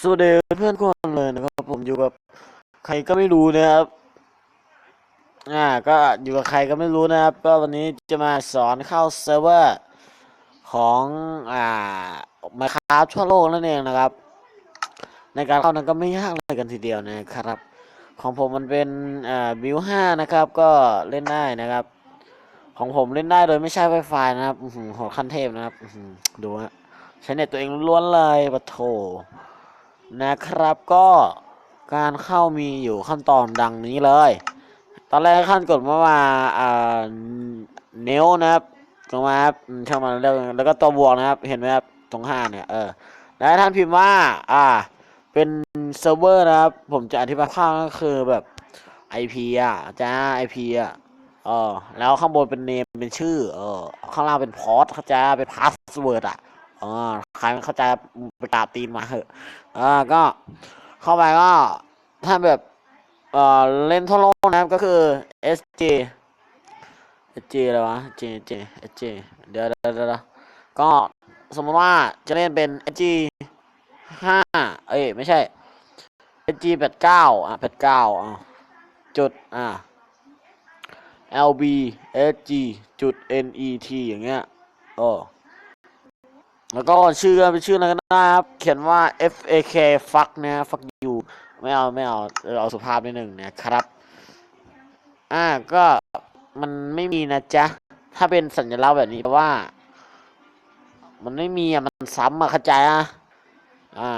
สวัสดีเพื่อนทุกคนเลยนะครับผมอยู่กับใครก็ไม่รู้นะครับ อ่าก็อยู่กับใครก็ไม่รู้นะครับ ก็วันนี้จะมาสอนเข้าเซิร์ฟเวอร์ของอ่ามาคราฟทั่วโลกนั่นเองนะครับ ในการเข้านั้นก็ไม่ยากเลยกันทีเดียวนะครับ ของผมมันเป็นอ่าบิวห้านะครับ ก็เล่นได้นะครับ ของผมเล่นได้โดยไม่ใช้ไวไฟนะครับหือโหขั้นเทพนะครับดูฮะใช้เน็ตตัวเองล้วนเลยปะโถ นะครับก็การเข้ามีอยู่ขั้นตอนดังนี้เลย ตอนแรกขั้นกดมาว่าอ่าเนลนะครับลงมาครับอืมเข้ามาแล้วแล้วก็ตัวบวกนะครับ เห็นไหมครับตรงห้าเนี่ยเออแล้วท่านพิมพ์ว่า อ่า เป็นเซิร์ฟเวอร์นะครับ ผมจะอธิบายข้างก็คือแบบ IP อะจ้า IP อะเออแล้วข้างบนเป็นเนมเป็นชื่อ เออข้างล่างเป็นพอร์ตเขาใจะเป็นพาสเวิร์ดอะ ออใครไม่เข้าใจไปกราบตีนมาเหอะอ่าก็เข้าไปก็ถ้าแบบเอ่อเล่นทั่วโลกนะครับก็คือ SG SG อะไรวะ J J SG เดี๋ยวเดี๋ยวเดี๋ยวก็สมมติว่าจะเล่นเป็น SG ห้าเอ้ยไม่ใช่ SG แปดเก้าอะแปดเก้าอะจุดอะ LB SG จุด NET อย่างเงี้ยโอ้ แล้วก็ชื่อเป็นชื่ออะไรก็ได้ครับ เขียนว่า F A K fuck นะ fuck you ไม่เอาไม่เอาเออเอาสุภาพนิดหนึ่งนะครับ อ่าก็มันไม่มีนะจ๊ะ ถ้าเป็นสัญลักษณ์แบบนี้แปลว่า มันไม่มีอะ มันซ้ำอะเข้าใจอะ อ่า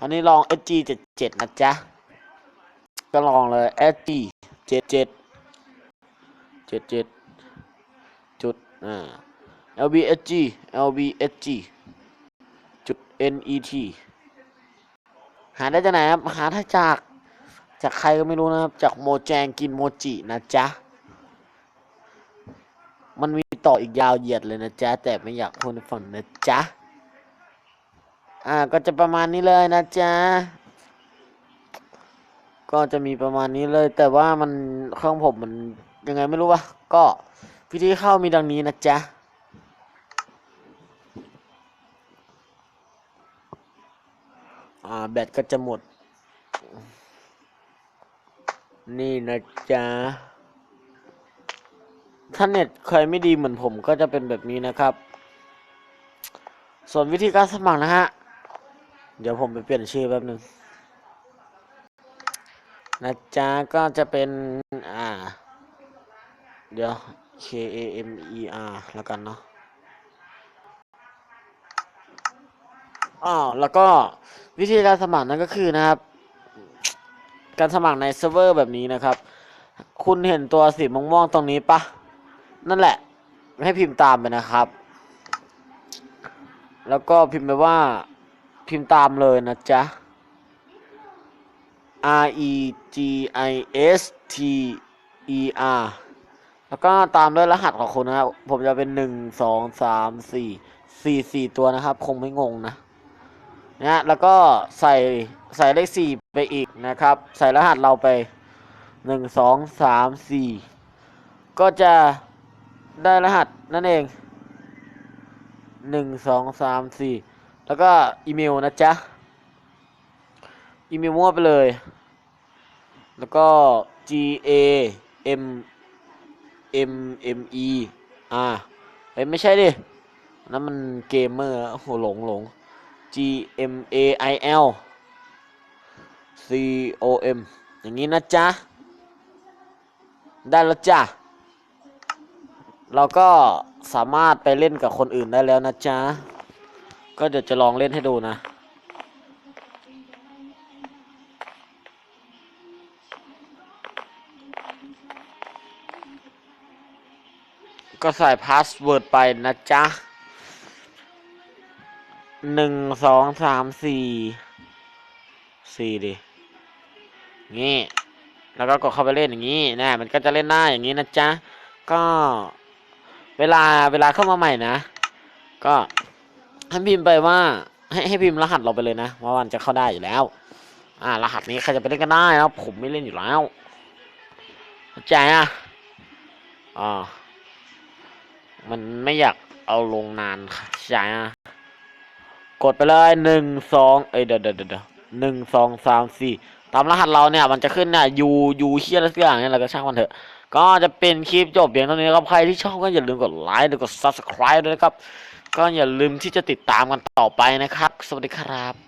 อันนี้ลอง SG 7 7 นะจ๊ะ ก็ลองเลย SG 7 7 7 7จุดอ่า lbsg lbsg จุด net หาได้จากไหนครับ หาได้จาก จากใครก็ไม่รู้นะครับ จากโมแจงกินโมจินะจ๊ะ มันมีต่ออีกยาวเหยียดเลยนะจ๊ะ แต่ไม่อยากพูดในฝั่งนะจ๊ะ อ่า ก็จะประมาณนี้เลยนะจ๊ะ ก็จะมีประมาณนี้เลย แต่ว่ามันเครื่องผมมันยังไงไม่รู้วะ ก็วิธีเข้ามีดังนี้นะจ๊ะ อ่าแบตก็จะหมด นี่นะจ๊ะ ถ้าเน็ตเคยไม่ดีเหมือนผมก็จะเป็นแบบนี้นะครับ ส่วนวิธีการสมัครนะฮะ เดี๋ยวผมไปเปลี่ยนชื่อแป๊บนึงนะจ๊ะก็จะเป็น อ่า เดี๋ยว K A M E R แล้วกันเนาะ อ๋อแล้วก็วิธีการสมัครนั่นก็คือนะครับ การสมัครในเซิร์ฟเวอร์แบบนี้นะครับ คุณเห็นตัวสีม่วงๆตรงนี้ปะนั่นแหละ ให้พิมพ์ตามไปนะครับ แล้วก็พิมพ์ไปว่าพิมพ์ตามเลยนะจ๊ะ R E G I S T E R แล้วก็ตามด้วยรหัสของคุณนะครับ ผมจะเป็นหนึ่งสองสามสี่สี่สี่ตัวนะครับ คงไม่งงนะ นะแล้วก็ใส่ใส่เลขสี่ไปอีกนะครับ ใส่รหัสเราไปหนึ่งสองสามสี่ก็จะได้รหัสนั่นเองหนึ่งสองสามสี่แล้วก็อีเมลนะจ๊ะ อีเมลมั่วไปเลย แล้วก็ G A M M M E R เอ้ยไม่ใช่ดินนั้นมันเกมเมอร์โอ้โหหลงหลง G M A I L C O M อย่างนี้นะจ๊ะ ได้แล้วจ้ะ เราก็สามารถไปเล่นกับคนอื่นได้แล้วนะจ๊ะ ก็เดี๋ยวจะลองเล่นให้ดูนะก็ใส่พาสเวิร์ดไปนะจ๊ะ หนึ่งสองสามสี่สี่ดิงี้แล้วก็กดเข้าไปเล่นอย่างนี้นะมันก็จะเล่นได้อย่างนี้นะจ๊ะก็เวลาเวลาเข้ามาใหม่นะ ก็ให้พิมพ์ไปว่า ให้ให้พิมพ์รหัสเราไปเลยนะว่ามันจะเข้าได้อยู่แล้ว อ่ารหัสนี้ใครจะไปเล่นก็ได้นะผมไม่เล่นอยู่แล้วเข้าใจอะอ่ามันไม่อยากเอาลงนานค่ะเข้าใจอะ กดไปเลยหนึ่งสองเอ้ยเดี๋ยวเดี๋ยวเดี๋ยวหนึ่งสองสามสี่ตามรหัสเราเนี่ยมันจะขึ้นเนี่ยยูยูเชียอะไรสักอย่างเนี่ยเราก็ช่างมันเถอะ ก็จะเป็นคลิปจบเพียงเท่านี้ครับใครที่ชอบก็อย่าลืมกดไลค์และกดซับสไคร b e ด้วยนะครับ ก็อย่าลืมที่จะติดตามกันต่อไปนะครับ สวัสดีครับ